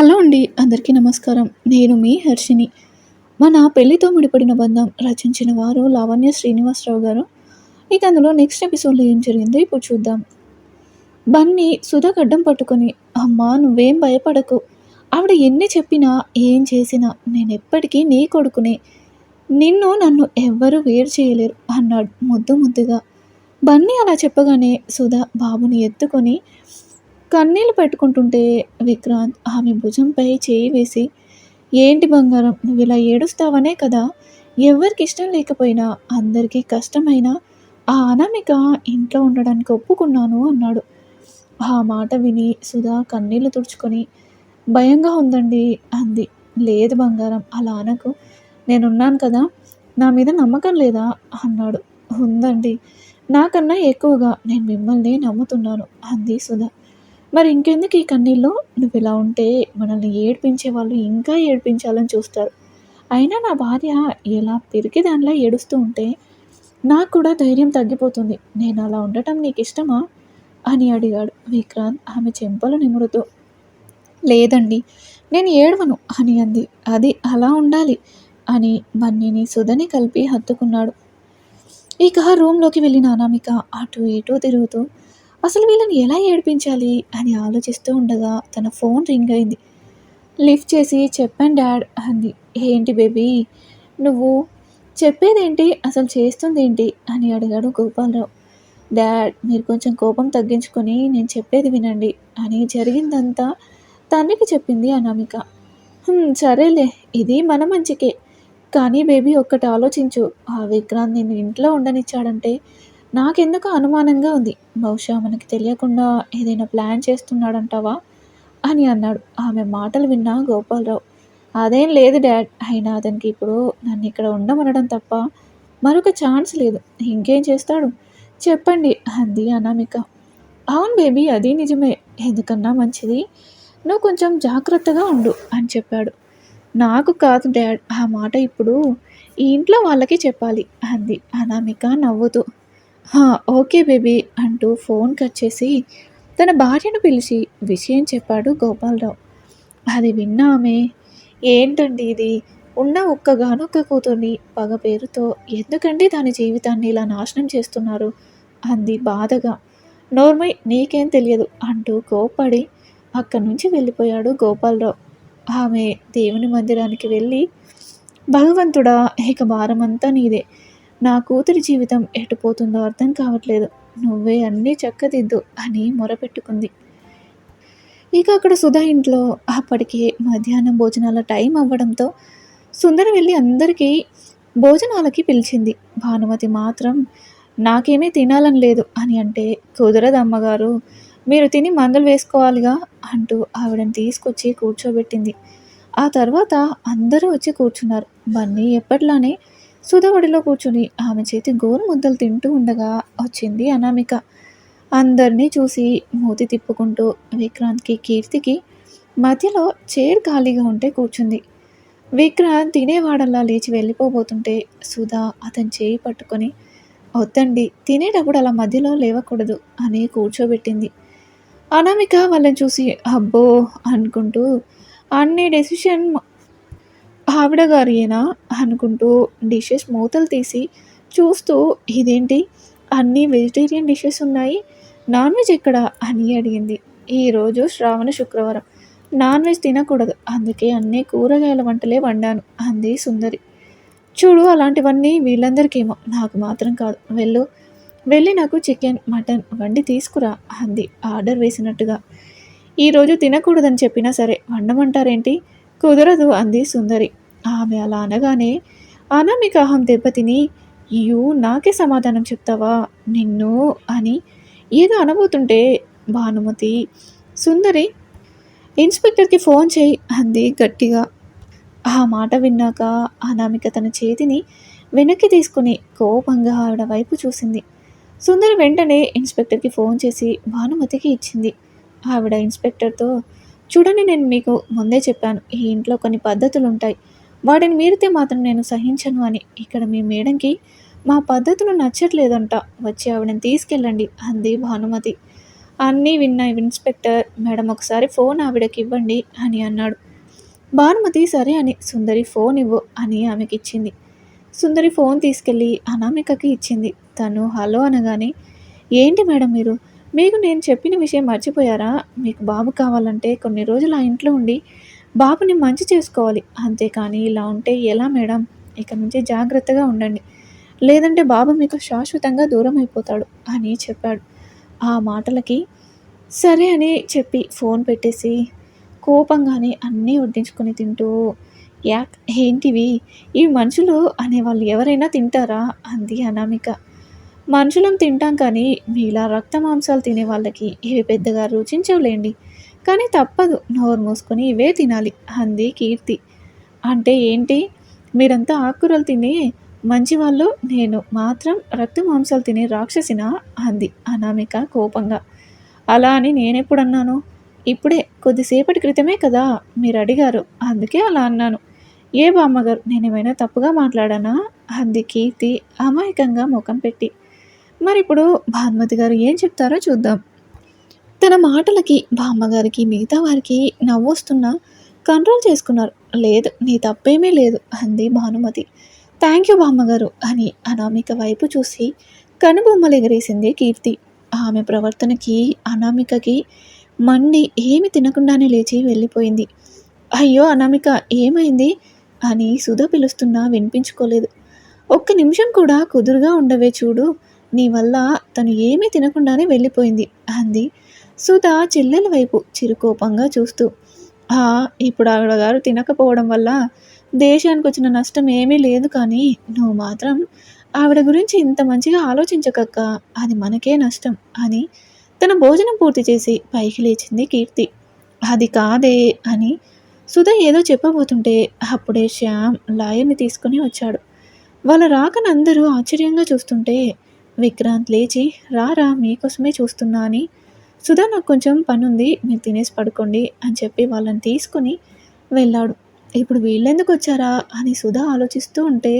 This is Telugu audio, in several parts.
హలో అండి అందరికీ నమస్కారం. నేను మీ హర్షిని మన పెళ్ళితో ముడిపడిన బంధం రచించిన వారు లావణ్య శ్రీనివాసరావు గారు. ఇక అందులో నెక్స్ట్ ఎపిసోడ్లో ఏం జరిగిందో ఇప్పుడు చూద్దాం. బన్నీ సుధా గడ్డం పట్టుకొని అమ్మా నువ్వేం భయపడకు. ఆవిడ ఎన్ని చెప్పినా ఏం చేసినా నేను ఎప్పటికీ నీ కొడుకునే. నిన్ను నన్ను ఎవ్వరూ వేరు చేయలేరు అన్నాడు ముద్దు ముద్దుగా. బన్నీ అలా చెప్పగానే సుధా బాబుని ఎత్తుకొని కన్నీళ్ళు పెట్టుకుంటుంటే విక్రాంత్ ఆమె భుజంపై చేయి వేసి ఏంటి బంగారం నువ్వు ఇలా ఏడుస్తావనే కదా? ఎవరికి ఇష్టం లేకపోయినా అందరికీ కష్టమైనా ఆ అనామిక ఇంట్లో ఉండడానికి ఒప్పుకున్నాను అన్నాడు. ఆ మాట విని సుధా కన్నీళ్ళు తుడుచుకొని భయంగా ఉందండి అంది. లేదు బంగారం అలా అనకు. నేనున్నాను కదా నా మీద నమ్మకం లేదా? అన్నాడు. ఉందండి. నాకన్నా ఎక్కువగా నేను మిమ్మల్ని నమ్ముతున్నాను అంది సుధా. మరి ఇంకెందుకు ఈ కన్నీళ్ళు? నువ్వు ఇలా ఉంటే మనల్ని ఏడిపించే వాళ్ళు ఇంకా ఏడిపించాలని చూస్తారు. అయినా నా భార్య ఎలా పెరిగి దానిలా ఏడుస్తూ ఉంటే నాకు కూడా ధైర్యం తగ్గిపోతుంది. నేను అలా ఉండటం నీకు ఇష్టమా అని అడిగాడు విక్రాంత్ ఆమె చెంపలు నిమురుతూ. లేదండి నేను ఏడవను అని అంది. అది అలా ఉండాలి అని బన్నీని సుధని కలిపి హత్తుకున్నాడు. ఇక రూమ్లోకి వెళ్ళిన అనామిక అటు ఇటు తిరుగుతూ అసలు వీళ్ళని ఎలా ఏడిపించాలి అని ఆలోచిస్తూ ఉండగా తన ఫోన్ రింగ్ అయింది. లిఫ్ట్ చేసి చెప్పాను డాడ్ అంది. ఏంటి బేబీ? నువ్వు చెప్పేదేంటి? అసలు చేస్తుంది ఏంటి అని అడిగాడు గోపాలరావు. డాడ్ మీరు కొంచెం కోపం తగ్గించుకొని నేను చెప్పేది వినండి అని జరిగిందంతా తండ్రికి చెప్పింది అనామిక. సరేలే ఇది మన మంచికే. కానీ బేబీ ఒక్కటి ఆలోచించు. ఆ విక్రాంత్ నిన్ను ఇంట్లో ఉండనిచ్చాడంటే నాకెందుకు అనుమానంగా ఉంది. బహుశా మనకి తెలియకుండా ఏదైనా ప్లాన్ చేస్తున్నాడంటావా? అని అన్నాడు. ఆమె మాటలు విన్న గోపాలరావు. అదేం లేదు డాడ్. అయినా అతనికి ఇప్పుడు నన్ను ఇక్కడ ఉండమనడం తప్ప మరొక ఛాన్స్ లేదు. ఇంకేం చేస్తాడు? చెప్పండి అంది అనామిక. అవును బేబీ అది నిజమే. ఎందుకన్నా మంచిది? నువ్వు కొంచెం జాగ్రత్తగా ఉండు అని చెప్పాడు. నాకు కాదు డాడ్. ఆ మాట ఇప్పుడు ఈ ఇంట్లో వాళ్ళకి చెప్పాలి అంది అనామిక నవ్వుతూ. ఓకే బేబీ అంటూ ఫోన్ కట్ చేసి తన భార్యను పిలిచి విషయం చెప్పాడు గోపాలరావు. అది విన్న ఆమె ఏంటండి ఇది? ఉన్న ఒక్కగానొక్క కూతుర్ని పగ పేరుతో ఎందుకండి దాని జీవితాన్ని ఇలా నాశనం చేస్తున్నారు? అంది బాధగా. నోర్మై నీకేం తెలియదు అంటూ కోపడి అక్కడి నుంచి వెళ్ళిపోయాడు గోపాలరావు. ఆమె దేవుని మందిరానికి వెళ్ళి భగవంతుడా ఇక భారమంతా నీదే. నా కూతురి జీవితం ఎటుపోతుందో అర్థం కావట్లేదు. నువ్వే అన్నీ చక్కదిద్దు అని మొరపెట్టుకుంది. ఇక అక్కడ సుధా ఇంట్లో అప్పటికే మధ్యాహ్నం భోజనాల టైం అవ్వడంతో సుందర వెళ్ళి అందరికీ భోజనాలకి పిలిచింది. భానుమతి మాత్రం నాకేమీ తినాలని లేదు అని అంటే కుదరదు అమ్మగారు మీరు తిని మందులు వేసుకోవాలిగా అంటూ ఆవిడని తీసుకొచ్చి కూర్చోబెట్టింది. ఆ తర్వాత అందరూ వచ్చి కూర్చున్నారు. బన్నీ ఎప్పట్లానే సుధవడిలో కూర్చుని ఆమె చేతి గోరు ముద్దలు తింటూ ఉండగా వచ్చింది అనామిక. అందరినీ చూసి మూతి తిప్పుకుంటూ విక్రాంత్కి కీర్తికి మధ్యలో చైర్ ఖాళీగా ఉంటే కూర్చుంది. విక్రాంత్ తినేవాడల్లా లేచి వెళ్ళిపోబోతుంటే సుధా అతని చేయి పట్టుకొని వద్దండి తినేటప్పుడు అలా మధ్యలో లేవకూడదు అని కూర్చోబెట్టింది. అనామిక వాళ్ళని చూసి అబ్బో అనుకుంటూ అన్ని డెసిషన్ ఆవిడ గారియేనా అనుకుంటూ డిషెస్ మూతలు తీసి చూస్తూ ఇదేంటి? అన్ని వెజిటేరియన్ డిషెస్ ఉన్నాయి. నాన్ వెజ్ ఎక్కడ? అని అడిగింది. ఈరోజు శ్రావణ శుక్రవారం. నాన్ వెజ్ తినకూడదు. అందుకే అన్నీ కూరగాయల వంటలే వండాను అంది సుందరి. చూడు అలాంటివన్నీ వీళ్ళందరికేమో. నాకు మాత్రం కాదు. వెళ్ళు. వెళ్ళి నాకు చికెన్ మటన్ వండి తీసుకురా అంది ఆర్డర్ వేసినట్టుగా. ఈరోజు తినకూడదని చెప్పినా సరే వండమంటారేంటి? కుదరదు అంది సుందరి. ఆమె అలా అనగానే అనామిక అహం దెబ్బతిని యూ నాకే సమాధానం చెప్తావా? నిన్ను అని ఏదో అనబోతుంటే భానుమతి సుందరి ఇన్స్పెక్టర్కి ఫోన్ చేయి అంది గట్టిగా. ఆ మాట విన్నాక అనామిక తన చేతిని వెనక్కి తీసుకుని కోపంగా ఆవిడ వైపు చూసింది. సుందరి వెంటనే ఇన్స్పెక్టర్కి ఫోన్ చేసి భానుమతికి ఇచ్చింది. ఆవిడ ఇన్స్పెక్టర్తో చూడండి నేను మీకు ముందే చెప్పాను ఈ ఇంట్లో కొన్ని పద్ధతులు ఉంటాయి వాటిని మీరితే మాత్రం నేను సహించను అని ఇక్కడ మీ మేడంకి మా పద్ధతులు నచ్చట్లేదంట. వచ్చి ఆవిడని తీసుకెళ్ళండి అంది భానుమతి. అన్నీ విన్న ఇన్స్పెక్టర్. మేడం ఒకసారి ఫోన్ ఆవిడకి ఇవ్వండి అని అన్నాడు. భానుమతి సరే అని. సుందరి ఫోన్ ఇవ్వు అని ఆమెకి ఇచ్చింది సుందరి ఫోన్ తీసుకెళ్ళి అనామికకి ఇచ్చింది. తను హలో అనగానే ఏంటి మేడం మీరు? మీకు నేను చెప్పిన విషయం మర్చిపోయారా? మీకు బాబు కావాలంటే కొన్ని రోజులు ఆ ఇంట్లో ఉండి బాబుని మంచి చేసుకోవాలి. అంతేకాని ఇలా ఉంటే ఎలా మేడం? ఇక నుంచి జాగ్రత్తగా ఉండండి. లేదంటే బాబు మీకు శాశ్వతంగా దూరం అయిపోతాడు అని చెప్పాడు. ఆ మాటలకి సరే అని చెప్పి ఫోన్ పెట్టేసి కోపంగానే అన్నీ వడ్డించుకొని తింటూ యాక్ ఏంటివి? ఈ మనుషులు అనేవాళ్ళు ఎవరైనా తింటారా? అంది అనామిక. మనుషులం తింటాం కానీ మీలా రక్త మాంసాలు తినే వాళ్ళకి ఇవి పెద్దగా రుచించవులేండి. కానీ తప్పదు. నోరు మూసుకొని ఇవే తినాలి. అంది కీర్తి. అంటే ఏంటి? మీరంతా ఆకుకూరలు తినే మంచివాళ్ళు నేను మాత్రం రక్త మాంసాలు తినే రాక్షసినా? అంది అనామిక కోపంగా. అలా అని నేనెప్పుడన్నాను? ఇప్పుడే కొద్దిసేపటి క్రితమే కదా మీరు అడిగారు అందుకే అలా అన్నాను. ఏ బామ్మగారు నేనేమైనా తప్పుగా మాట్లాడానా? అంది కీర్తి అమాయకంగా ముఖం పెట్టి. మరి ఇప్పుడు భానుమతి గారు ఏం చెప్తారో చూద్దాం. తన మాటలకి బామ్మగారికి మిగతా వారికి నవ్వొస్తున్నా కంట్రోల్ చేసుకున్నారు. లేదు నీ తప్పేమీ లేదు అంది భానుమతి. థ్యాంక్ యూ బామ్మగారు అని అనామిక వైపు చూసి కనుబొమ్మలు ఎగరేసింది కీర్తి. ఆమె ప్రవర్తనకి అనామికకి మండి ఏమి తినకుండానే లేచి వెళ్ళిపోయింది. అయ్యో అనామిక ఏమైంది? అని సుధ పిలుస్తున్నా వినిపించుకోలేదు. ఒక్క నిమిషం కూడా కుదురుగా ఉండవే చూడు నీ వల్ల తను ఏమీ తినకుండానే వెళ్ళిపోయింది అంది. సుధా చెల్లెల వైపు చిరుకోపంగా చూస్తూ ఆ ఇప్పుడు ఆవిడ గారు తినకపోవడం వల్ల దేశానికి వచ్చిన నష్టం ఏమీ లేదు కానీ నువ్వు మాత్రం ఆవిడ గురించి ఇంత మంచిగా ఆలోచించకక్క అది మనకే నష్టం అని తన భోజనం పూర్తి చేసి పైకి లేచింది కీర్తి. అది కాదే అని సుధ ఏదో చెప్పబోతుంటే అప్పుడే శ్యామ్ లాయర్ని తీసుకుని వచ్చాడు. వాళ్ళ రాకనందరూ ఆశ్చర్యంగా చూస్తుంటే విక్రాంత్ లేచి రారా మీకోసమే చూస్తున్నా అని. సుధా నాకు కొంచెం పని ఉంది మీరు తినేసి పడుకోండి అని చెప్పి వాళ్ళని తీసుకుని వెళ్ళాడు. ఇప్పుడు వీళ్ళెందుకు వచ్చారా? అని సుధా ఆలోచిస్తూ ఉంటే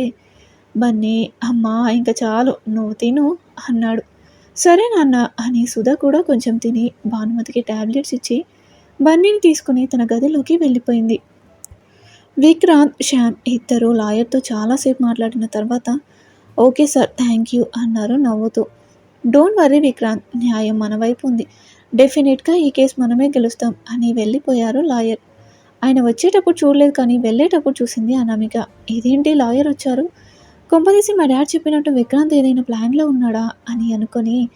బన్నీ అమ్మా ఇంకా చాలు నువ్వు తిను అన్నాడు. సరే నాన్న అని సుధా కూడా కొంచెం తిని భానుమతికి ట్యాబ్లెట్స్ ఇచ్చి బన్నీని తీసుకుని తన గదిలోకి వెళ్ళిపోయింది. విక్రాంత్ శ్యామ్ ఇద్దరు లాయర్తో చాలాసేపు మాట్లాడిన తర్వాత ఓకే సార్ థ్యాంక్ యూ అన్నారు నవ్వుతూ. డోంట్ వరీ విక్రాంత్ న్యాయం మన వైపు ఉంది. డెఫినెట్గా ఈ కేసు మనమే గెలుస్తాం అని వెళ్ళిపోయారు లాయర్. ఆయన వచ్చేటప్పుడు చూడలేదు కానీ వెళ్ళేటప్పుడు చూసింది అనామిక. ఇదేంటి లాయర్ వచ్చారు? కొంపదీసి మా డాడ్ చెప్పినట్టు విక్రాంత్ ఏదైనా ప్లాన్లో ఉన్నాడా అని అనుకొని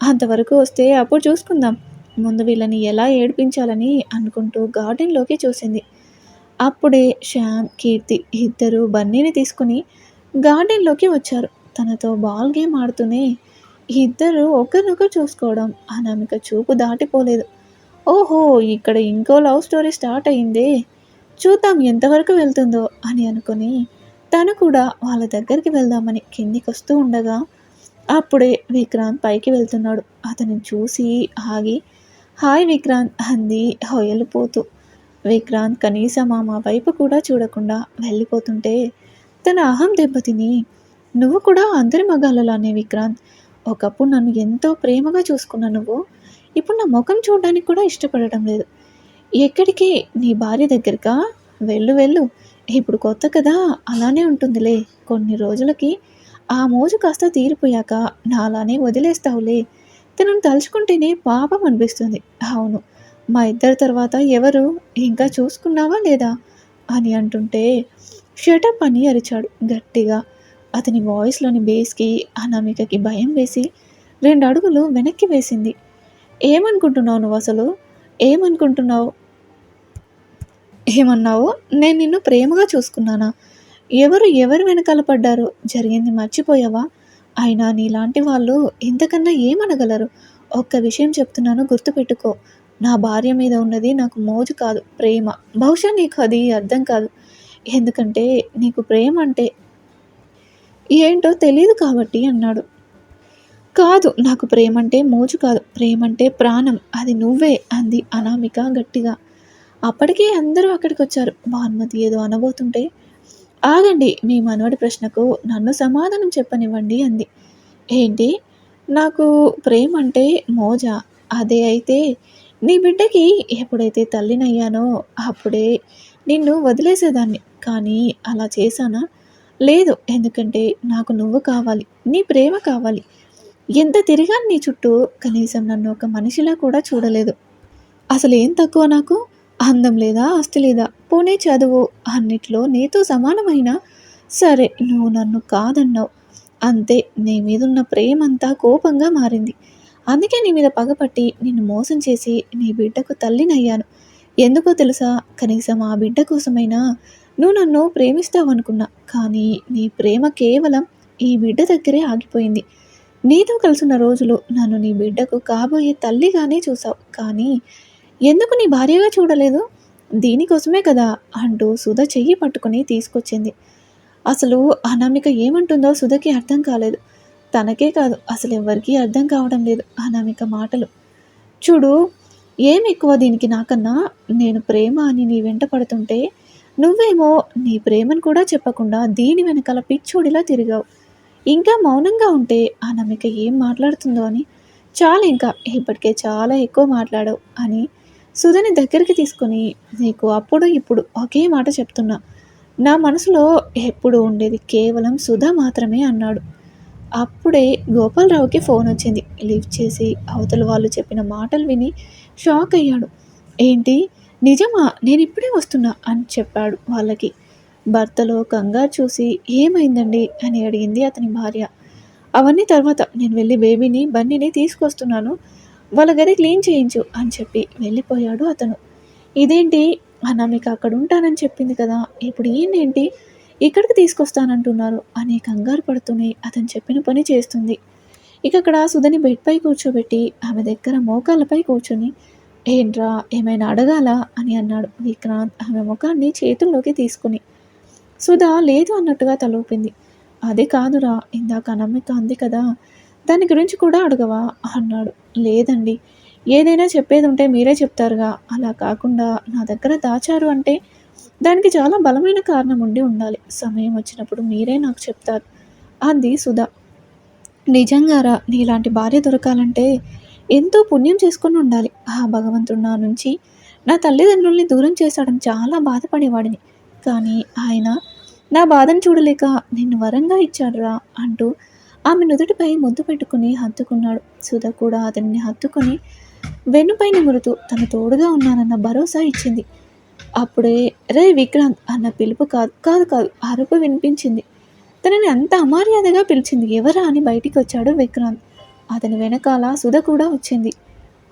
అంతవరకు వస్తే అప్పుడు చూసుకుందాం. ముందు వీళ్ళని ఎలా ఏడిపించాలని అనుకుంటూ గార్డెన్లోకి చూసింది. అప్పుడే శ్యామ్ కీర్తి ఇద్దరు బన్నీని తీసుకుని గార్డెన్లోకి వచ్చారు. తనతో బాల్ గేమ్ ఆడుతూనే ఇద్దరు ఒకరినొకరు చూసుకోవడం అనామిక చూపు దాటిపోలేదు. ఓహో ఇక్కడ ఇంకో లవ్ స్టోరీ స్టార్ట్ అయిందే. చూద్దాం ఎంతవరకు వెళ్తుందో అని అనుకుని తను కూడా వాళ్ళ దగ్గరికి వెళ్దామని కిందికి వస్తూ ఉండగా అప్పుడే విక్రాంత్ పైకి వెళ్తున్నాడు. అతన్ని చూసి ఆగి హాయ్ విక్రాంత్ అంది హొయలిపోతూ. విక్రాంత్ కనీసం మా వైపు కూడా చూడకుండా వెళ్ళిపోతుంటే తన అహం దెబ్బతిని. నువ్వు కూడా అందరి మగాళ్ళలానే విక్రాంత్. ఒకప్పుడు నన్ను ఎంతో ప్రేమగా చూసుకున్న నువ్వు ఇప్పుడు నా ముఖం చూడడానికి కూడా ఇష్టపడటం లేదు. ఎక్కడికి? నీ భార్య దగ్గరకా? వెళ్ళు వెళ్ళు. ఇప్పుడు కొత్త కదా అలానే ఉంటుందిలే. కొన్ని రోజులకి ఆ మోజు కాస్త తీరిపోయాక నా అలానే వదిలేస్తావులే. తనను తలుచుకుంటేనే పాపం అనిపిస్తుంది. అవును మా ఇద్దరి తర్వాత ఎవరు? ఇంకా చూసుకున్నావా లేదా? అని అంటుంటే షటప్ అని అరిచాడు గట్టిగా. అతని వాయిస్లోని బేస్కి అనామికకి భయం వేసి రెండు అడుగులు వెనక్కి వేసింది. ఏమనుకుంటున్నావు నువ్వు అసలు? ఏమనుకుంటున్నావు? ఏమన్నావు? నేను నిన్ను ప్రేమగా చూసుకున్నానా? ఎవరు ఎవరు వెనకాల పడ్డారు? జరిగింది మర్చిపోయావా? అయినా నీలాంటి వాళ్ళు ఇంతకన్నా ఏమనగలరు? ఒక్క విషయం చెప్తున్నాను గుర్తుపెట్టుకో. నా భార్య మీద ఉన్నది నాకు మోజు కాదు ప్రేమ. బహుశా నీకు అది అర్థం కాదు. ఎందుకంటే నీకు ప్రేమ అంటే ఏంటో తెలియదు కాబట్టి అన్నాడు. కాదు నాకు ప్రేమంటే మోజు కాదు. ప్రేమంటే ప్రాణం. అది నువ్వే అంది అనామిక గట్టిగా. అప్పటికే అందరూ అక్కడికి వచ్చారు. భానుమతి ఏదో అనబోతుంటే ఆగండి మీ మనవడి ప్రశ్నకు నన్ను సమాధానం చెప్పనివ్వండి అంది. ఏంటి? నాకు ప్రేమ అంటే మోజ? అదే అయితే నీ బిడ్డకి ఎప్పుడైతే తల్లినయ్యానో అప్పుడే నిన్ను వదిలేసేదాన్ని. కానీ అలా చేశానా? లేదు ఎందుకంటే నాకు నువ్వు కావాలి నీ ప్రేమ కావాలి. ఎంత తిరిగాను నీ చుట్టూ కనీసం నన్ను ఒక మనిషిలా కూడా చూడలేదు. అసలు ఏం తక్కువ నాకు? అందం లేదా ఆస్తి లేదా? పోనే చదువు అన్నిట్లో నీతో సమానమైన? సరే నువ్వు నన్ను కాదన్నావు. అంతే నీ మీదున్న ప్రేమంతా కోపంగా మారింది. అందుకే నీ మీద పగపట్టి నిన్ను మోసం చేసి నీ బిడ్డకు తల్లినయ్యాను. ఎందుకో తెలుసా? కనీసం ఆ బిడ్డ కోసమైనా నువ్వు నన్ను ప్రేమిస్తావనుకున్నా కానీ నీ ప్రేమ కేవలం ఈ బిడ్డ దగ్గరే ఆగిపోయింది. నీతో కలిసిన రోజులు నన్ను నీ బిడ్డకు కాబోయే తల్లిగానే చూసావు. కానీ ఎందుకు నీ భార్యగా చూడలేదు? దీనికోసమే కదా అంటూ సుధ చెయ్యి పట్టుకుని తీసుకొచ్చింది. అసలు అనామిక ఏమంటుందో సుధకి అర్థం కాలేదు. తనకే కాదు అసలు ఎవరికీ అర్థం కావడం లేదు అనామిక మాటలు. చూడు ఏం ఎక్కువ దీనికి నాకన్నా నేను ప్రేమ అని నీ వెంట పడుతుంటే నువ్వేమో నీ ప్రేమను కూడా చెప్పకుండా దీని వెనకాల పిచ్చోడిలా తిరిగావు. ఇంకా మౌనంగా ఉంటే అనామిక ఏం మాట్లాడుతుందో అని చాలా ఇంకా ఇప్పటికే చాలా ఎక్కువ మాట్లాడావు అని సుధని దగ్గరికి తీసుకొని నీకు అప్పుడు ఇప్పుడు ఒకే మాట చెప్తున్నా. నా మనసులో ఎప్పుడు ఉండేది కేవలం సుధ మాత్రమే అన్నాడు. అప్పుడే గోపాలరావుకి ఫోన్ వచ్చింది. లిఫ్ట్ చేసి అవతల వాళ్ళు చెప్పిన మాటలు విని షాక్ అయ్యాడు. ఏంటి? నిజమా? నేను ఇప్పుడే వస్తున్నా అని చెప్పాడు వాళ్ళకి. భర్తలో కంగారు చూసి ఏమైందండి? అని అడిగింది అతని భార్య. అవన్నీ తర్వాత. నేను వెళ్ళి బేబీని బన్నీని తీసుకొస్తున్నాను. వాళ్ళ గది క్లీన్ చేయించు అని చెప్పి వెళ్ళిపోయాడు అతను. ఇదేంటి? అనామిక అక్కడ ఉంటానని చెప్పింది కదా. ఇప్పుడు ఏంటి ఇక్కడికి తీసుకొస్తానంటున్నారు. అనే కంగారు పడుతూనే అతను చెప్పిన పని చేస్తుంది. ఇక అక్కడ సుధని బెడ్పై కూర్చోబెట్టి ఆమె దగ్గర మోకాళ్ళపై కూర్చొని ఏంట్రా ఏమైనా అడగాలా? అని అన్నాడు విక్రాంత్ ఆమె ముఖాన్ని చేతుల్లోకి తీసుకుని. సుధా లేదు అన్నట్టుగా తలూపింది. అది కాదురా ఇందాక నమ్మిక అంది కదా దాని గురించి కూడా అడగవా? అన్నాడు. లేదండి ఏదైనా చెప్పేది ఉంటే మీరే చెప్తారుగా. అలా కాకుండా నా దగ్గర దాచారు అంటే దానికి చాలా బలమైన కారణం ఉండి ఉండాలి. సమయం వచ్చినప్పుడు మీరే నాకు చెప్తారు. అంది సుధా. నిజంగారా? నీలాంటి భార్య దొరకాలంటే ఎంతో పుణ్యం చేసుకొని ఉండాలి. ఆ భగవంతుడు నా నుంచి నా తల్లిదండ్రుల్ని దూరం చేశాడని చాలా బాధపడేవాడిని. కానీ ఆయన నా బాధను చూడలేక నిన్ను వరంగా ఇచ్చాడురా అంటూ ఆమె నుదుటిపై ముద్దు పెట్టుకుని హత్తుకున్నాడు. సుధ కూడా అతన్ని హత్తుకొని వెన్నుపై నిమురుతూ తన తోడుగా ఉన్నానన్న భరోసా ఇచ్చింది. అప్పుడే రే విక్రాంత్ అన్న పిలుపు కాదు కాదు కాదు అరుపు వినిపించింది. తనని అంత అమర్యాదగా పిలిచింది ఎవరా అని బయటికి వచ్చాడు విక్రాంత్. అతని వెనకాల సుధ కూడా వచ్చింది.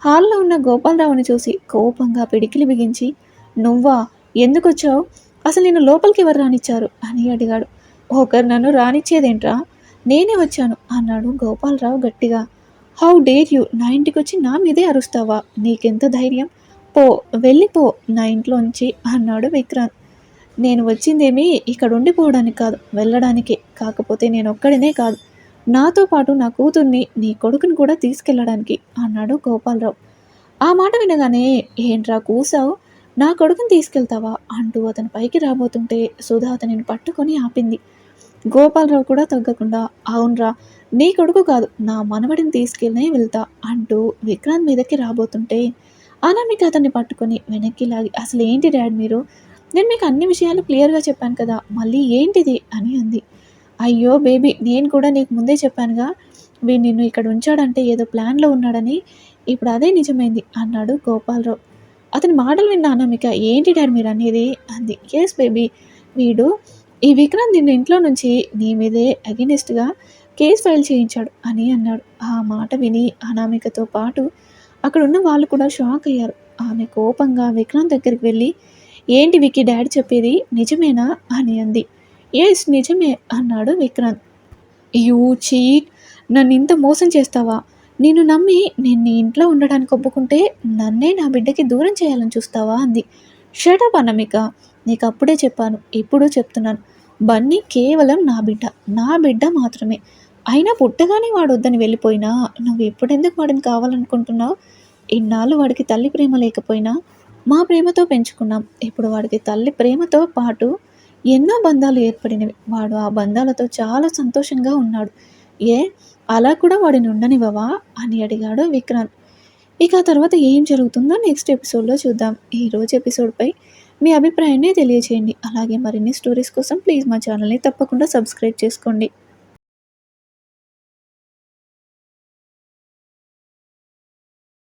హాల్లో ఉన్న గోపాలరావుని చూసి కోపంగా పిడికిలి బిగించి నువ్వా? ఎందుకు వచ్చావు అసలు నేను లోపలికి ఎవరు రానిచ్చారు? అని అడిగాడు. ఒకరు నన్ను రానిచ్చేదేంట్రా? నేనే వచ్చాను అన్నాడు గోపాలరావు గట్టిగా. How dare you? నా ఇంటికి వచ్చి నా మీదే అరుస్తావా? నీకెంత ధైర్యం? పో వెళ్ళిపో నా ఇంట్లోంచి అన్నాడు విక్రాంత్. నేను వచ్చిందేమీ ఇక్కడ ఉండిపోవడానికి కాదు వెళ్ళడానికే. కాకపోతే నేను ఒక్కడినే కాదు. నాతో పాటు నా కూతుర్ని నీ కొడుకుని కూడా తీసుకెళ్ళడానికి అన్నాడు గోపాలరావు. ఆ మాట వినగానే ఏంట్రా కూసావు? నా కొడుకుని తీసుకెళ్తావా? అంటూ అతని పైకి రాబోతుంటే సుధా అతనిని పట్టుకొని ఆపింది. గోపాలరావు కూడా తగ్గకుండా అవునరా నీ కొడుకు కాదు నా మనవడిని తీసుకెళ్ళనే వెళ్తా అంటూ విక్రాంత్ మీదకి రాబోతుంటే అనామిక అతన్ని పట్టుకొని వెనక్కి లాగి అసలు ఏంటి డాడ్ మీరు? నేను మీకు అన్ని విషయాలు క్లియర్గా చెప్పాను కదా మళ్ళీ ఏంటిది? అని అంది. అయ్యో బేబీ నేను కూడా నీకు ముందే చెప్పానుగా వీడు నిన్ను ఇక్కడ ఉంచాడంటే ఏదో ప్లాన్లో ఉన్నాడని ఇప్పుడు అదే నిజమైంది అన్నాడు గోపాలరావు. అతని మాటలు విన్న అనామిక ఏంటి డాడ్ మీరు అనేది? అంది. ఎస్ బేబీ వీడు ఈ విక్రాంత్ నిన్ను ఇంట్లో నుంచి నీ మీదే అగెనిస్ట్గా కేసు ఫైల్ చేయించాడు అని అన్నాడు. ఆ మాట విని అనామికతో పాటు అక్కడ ఉన్న వాళ్ళు కూడా షాక్ అయ్యారు. ఆమె కోపంగా విక్రాంత్ దగ్గరికి వెళ్ళి ఏంటి వికి డాడీ చెప్పేది? నిజమేనా? అని అంది. ఎస్ నిజమే అన్నాడు విక్రాంత్ యూ చీట్! నన్ను ఇంత మోసం చేస్తావా? నేను నమ్మి నేను నీ ఇంట్లో ఉండడానికి ఒప్పుకుంటే నన్నే నా బిడ్డకి దూరం చేయాలని చూస్తావా? అంది. Shut up Anamika! నీకు అప్పుడే చెప్పాను ఇప్పుడు చెప్తున్నాను. బన్నీ కేవలం నా బిడ్డ నా బిడ్డ మాత్రమే. అయినా పుట్టగానే వాడు వద్దని వెళ్ళిపోయినా నువ్వు ఎప్పుడెందుకు వాడిని కావాలనుకుంటున్నావు? ఇన్నాళ్ళు వాడికి తల్లి ప్రేమ లేకపోయినా మా ప్రేమతో పెంచుకున్నాం. ఇప్పుడు వాడికి తల్లి ప్రేమతో పాటు ఎన్నో బంధాలు ఏర్పడినవి. వాడు ఆ బంధాలతో చాలా సంతోషంగా ఉన్నాడు. ఏ? అలా కూడా వాడిని ఉండనివ్వవా? అని అడిగాడు విక్రాంత్. ఇక ఆ తర్వాత ఏం జరుగుతుందో నెక్స్ట్ ఎపిసోడ్లో చూద్దాం. ఈ రోజు ఎపిసోడ్పై మీ అభిప్రాయాన్ని తెలియచేయండి. అలాగే మరిన్ని స్టోరీస్ కోసం ప్లీజ్ మా ఛానల్ని తప్పకుండా సబ్స్క్రైబ్ చేసుకోండి.